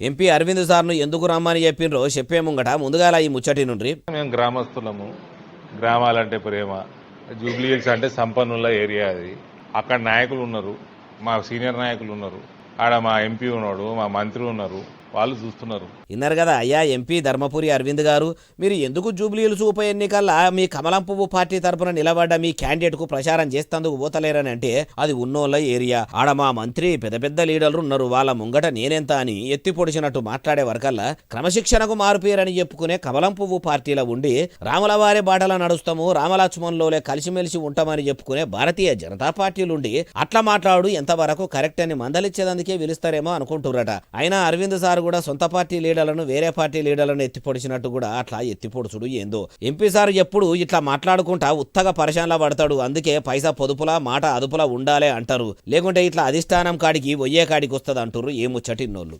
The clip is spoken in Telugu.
ఎంపీ అరవింద్ సార్ను ఎందుకు రమ్మని చెప్పిండ్రో చెప్పే ముంగట ముందుగాల ఈ ముచ్చటి నుండి. మేము గ్రామస్తులము. గ్రామాలంటే ప్రేమ. జూబ్లీ హిల్స్ అంటే సంపన్నుల ఏరియా అది. అక్కడ నాయకులు ఉన్నారు. మా సీనియర్ నాయకులు ఉన్నారు. ఆడ మా ఎంపీ ఉన్నాడు మా మంత్రి ఉన్నారు. వాళ్ళు చూస్తున్నారు. విన్నారు కదా అయ్యా ఎంపీ ధర్మపురి అరవింద్ గారు మీరు ఎందుకు జూబ్లీలు ఉప ఎన్నికల్లో మీ కమలం పువ్వు పార్టీ తరపున నిలబడ్డ మీ క్యాండిడేట్కు ప్రచారం చేస్తేందుకు పోతలేరని అంటే అది ఉన్నోళ్ళ ఏరియా. ఆడ మా మంత్రి పెద్ద పెద్ద లీడర్లు ఉన్నారు వాళ్ళ ముంగట నేనెంత అని ఎత్తి పొడిచినట్టు మాట్లాడే వరకల్లా క్రమశిక్షణకు మారుపేరని చెప్పుకునే కమలం పువ్వు పార్టీలో ఉండి రాములవారి బాటల నడుస్తాము రామలక్ష్మణ్లోలే కలిసిమెలిసి ఉంటామని చెప్పుకునే భారతీయ జనతా పార్టీలుండి అట్లా మాట్లాడు ఎంతవరకు కరెక్ట్ అని మందలిచ్చేదందుకే పిలుస్తారేమో అనుకుంటున్నారట అయినా అరవింద్ సార్ కూడా సొంత పార్టీ లీడర్లను వేరే పార్టీ లీడర్లను ఎత్తి పొడిచినట్టు కూడా అట్లా ఎత్తిపొడుచుడు ఏందో. ఎంపీ సార్ ఎప్పుడు ఇట్లా మాట్లాడుకుంటా ఉత్తగా పరిశానలా పడతాడు అందుకే పైసా పొదుపులా మాట అదుపులా ఉండాలే అంటారు. లేకుంటే ఇట్లా అధిష్టానం కాడికి ఒయ్యే కాడికి వస్తుంది అంటారు ఏ ముచ్చటిన్నోళ్ళు.